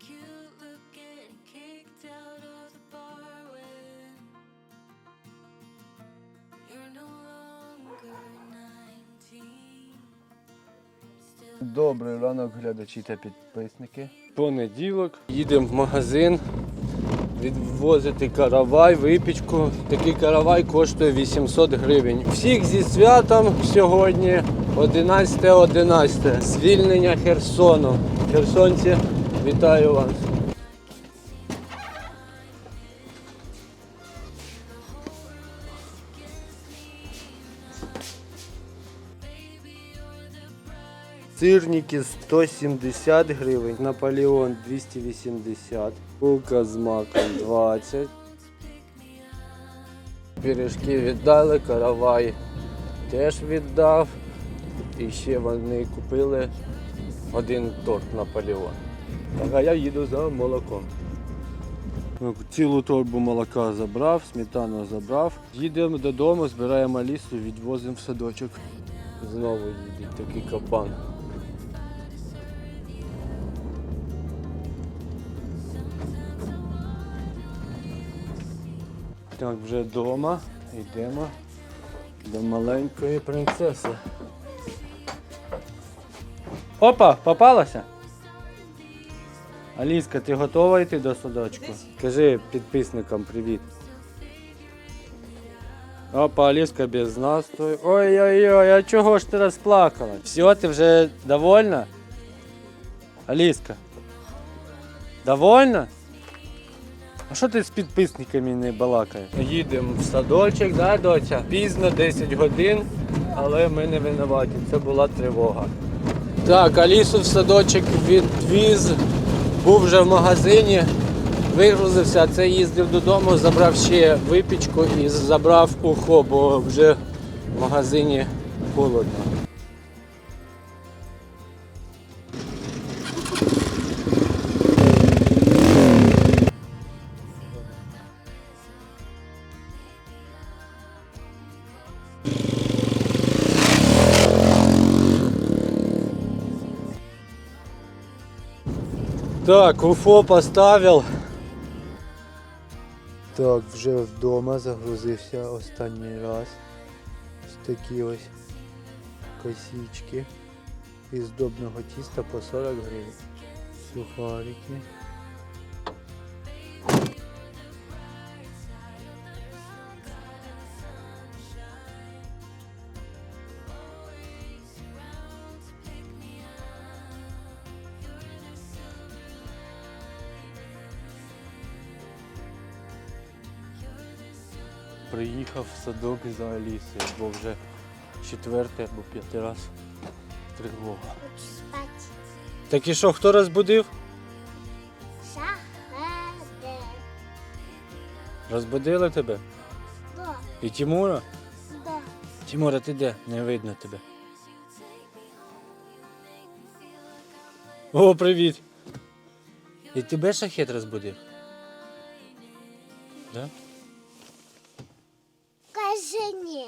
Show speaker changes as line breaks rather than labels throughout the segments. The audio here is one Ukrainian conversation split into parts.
cute look getting kicked out of the bar when you're no longer
19. Добрий ранок, глядачі та підписники. Понеділок їдемо в магазин відвозити каравай, випічку. Такий каравай коштує 800 гривень. Всіх зі святом сьогодні 11.11. .11. Звільнення Херсону. Херсонці вітаю вас. Сирники 170 гривень, Наполеон 280, булка з маком 20. Пиріжки віддали, каравай теж віддав. І ще вони купили один торт Наполеон. Так, а я їду за молоком. Ну, Цілу торбу молока забрав, сметану забрав. Їдемо додому, збираємо Алісу, відвозимо в садочок. Знову їде такий кабан. Так, вже вдома. Йдемо до маленької принцеси. Опа, попалася? Аліска, ти готова йти до садочку? Кажи підписникам привіт. Опа, Аліска без настрою. Ой-ой-ой, а чого ж ти розплакала? Все, ти вже довольна? Аліска. Довольна? А що ти з підписниками не балакаєш? Їдемо в садочок, да, доця? Пізно 10 годин, але ми не винуваті. Це була тривога. Так, Алісу в садочок відвіз, був вже в магазині, вигрузився, це їздив додому, забрав ще випічку і забрав ухо, бо вже в магазині холодно. Так, уфо поставив. Так, вже вдома загрузився останній раз. Ось такі ось косички із добного тіста по 40 гривень. Сухарики. Приїхав в садок за Алісою, бо вже четвертий або п'ятий раз тривога.
Хочу спати.
Так і що, хто розбудив? Розбудили тебе?
Да,
І Тимура?
да.
Тимура, ти де? Не видно тебе. О, привіт! І тебе шахет розбудив? Да?
Кажи ні.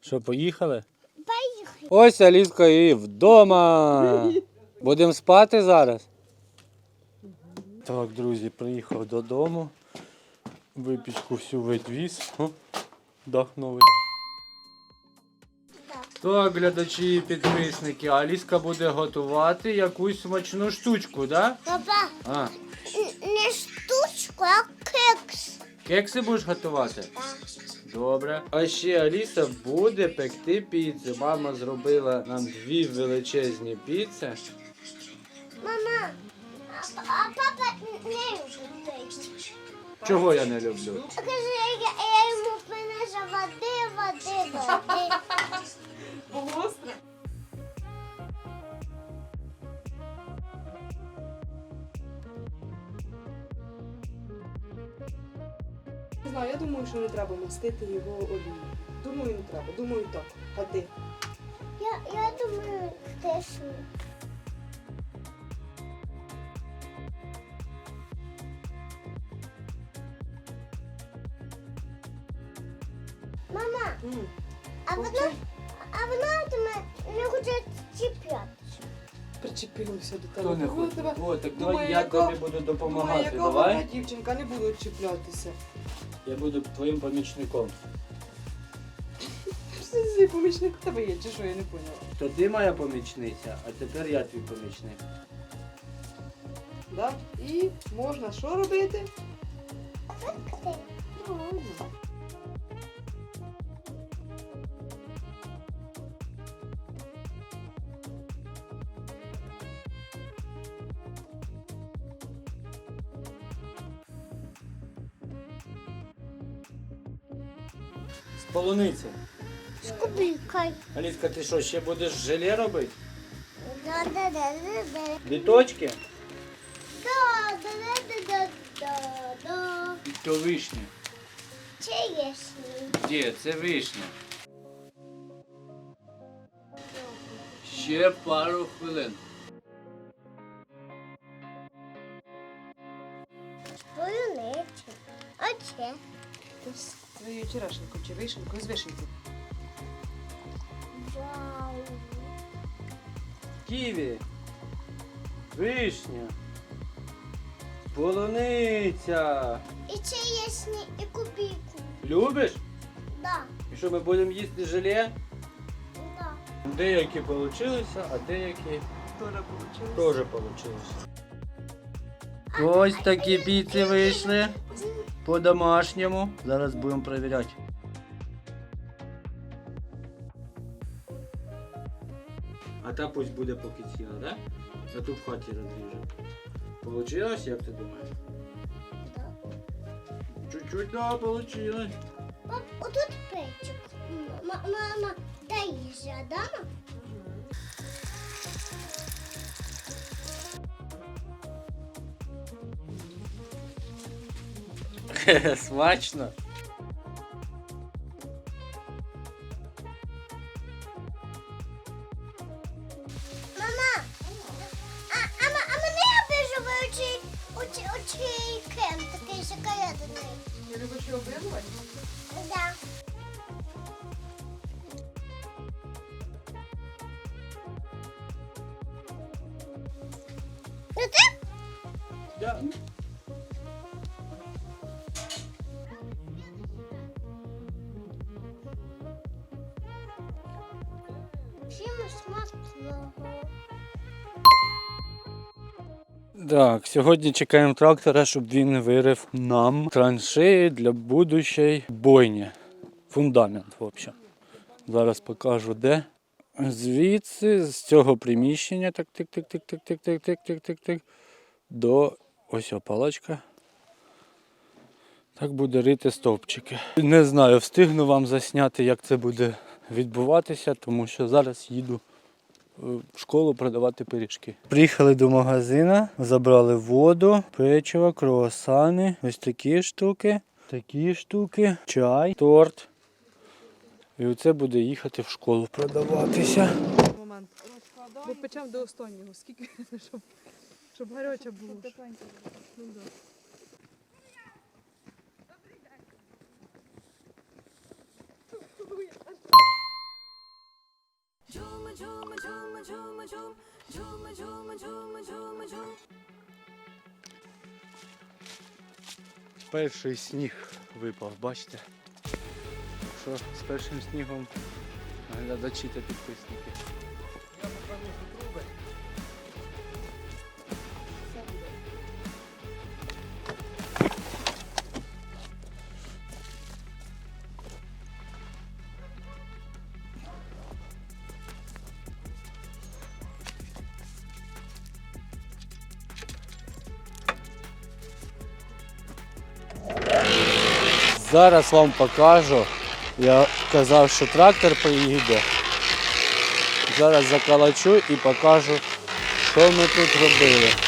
Що, поїхали?
Поїхали.
Ось Аліска і вдома. Будемо спати зараз. Так, друзі, приїхав додому. Випічку всю відвіз. О, дах новий. Так, глядачі і підписники, Аліска буде готувати якусь смачну штучку, да?
Папа,
А,
не штучку, а кекс.
кекси будеш готувати?
Так.
Добре. А ще Аліса буде пекти піцу. Мама зробила нам дві величезні піци.
Мама, а, а папа не любить.
Чого я не люблю?
Кажи, я, я йому принесла води, води, води.
Гостро. Знаю, я думаю, що не треба мастити його олією. Думаю, не треба. Думаю, так. А ти?
Я, я думаю, теж ні. Мама,
М,
а вона, а вона до мене не хоче чіплятися.
Причепилася до тебе.
Хто не
Думаю,
хоче?
тебе-
О, так
думаю,
давай я
яка-
тобі буду
Думаю,
допомагати.
яка
Давай.
дівчинка не буду чіплятися.
Я буду твоїм помічником.
Що Це помічник у тебе є, чи що, я не поняла.
То ти моя помічниця, а тепер я твій помічник.
Да? І можна що робити?
Фоткати.
Правильно.
полуниця. Скубикай.
Аліска, ти що, ще будеш желе робити? Літочки?
Да,
да, да, вишня. Де? Це вишня. Ще пару хвилин.
Полуниця. Оче.
Ось з твоєю черешенькою чи вишенькою з вишенькою.
Вау.
Ківі. Вишня. Полуниця.
І черешні, і кубику.
Любиш?
Да,
І що ми будемо їсти желе?
да.
Деякі получилися, а деякі
Тоже
теж получилися. Ось такі піци вийшли по-домашньому. Зараз будемо перевіряти. А та пусть буде поки ціла, да? А тут в хаті розріжу. Получилось, як ти думаєш?
да.
Чуть-чуть, да, получилось.
Пап, отут печик. Мама, дай їжа, да?
Смачно.
Мама, а, а, ма- а мене обижував очі, очі, очі крем такий шоколадний.
Не любиш його облизувати?
Да. Ну ти?
Да. Так, сьогодні чекаємо трактора, щоб він вирив нам траншеї для будущої бойні. Фундамент, в общем. Зараз покажу де. Звідси, з цього приміщення, так тик тик тик тик тик тик тик тик тик тик до ось паличка. Так буде рити стовпчики. Не знаю, встигну вам засняти, як це буде відбуватися, тому що зараз їду в школу продавати пиріжки. Приїхали до магазину, забрали воду, печиво, круасани, ось такі штуки, такі штуки, чай, торт. І оце буде їхати в школу продаватися.
Момент. Бо печем до останнього. Скільки, щоб, щоб гаряче було. Ну, да. Джума, джума, джума, джума, джум. Джума, джума, джума, джума.
Перший сніг випав, бачите? Що з першим снігом глядачі та підписники. Зараз вам покажу. Я казав, що трактор приїде. Зараз закалачу і покажу, що ми тут робили.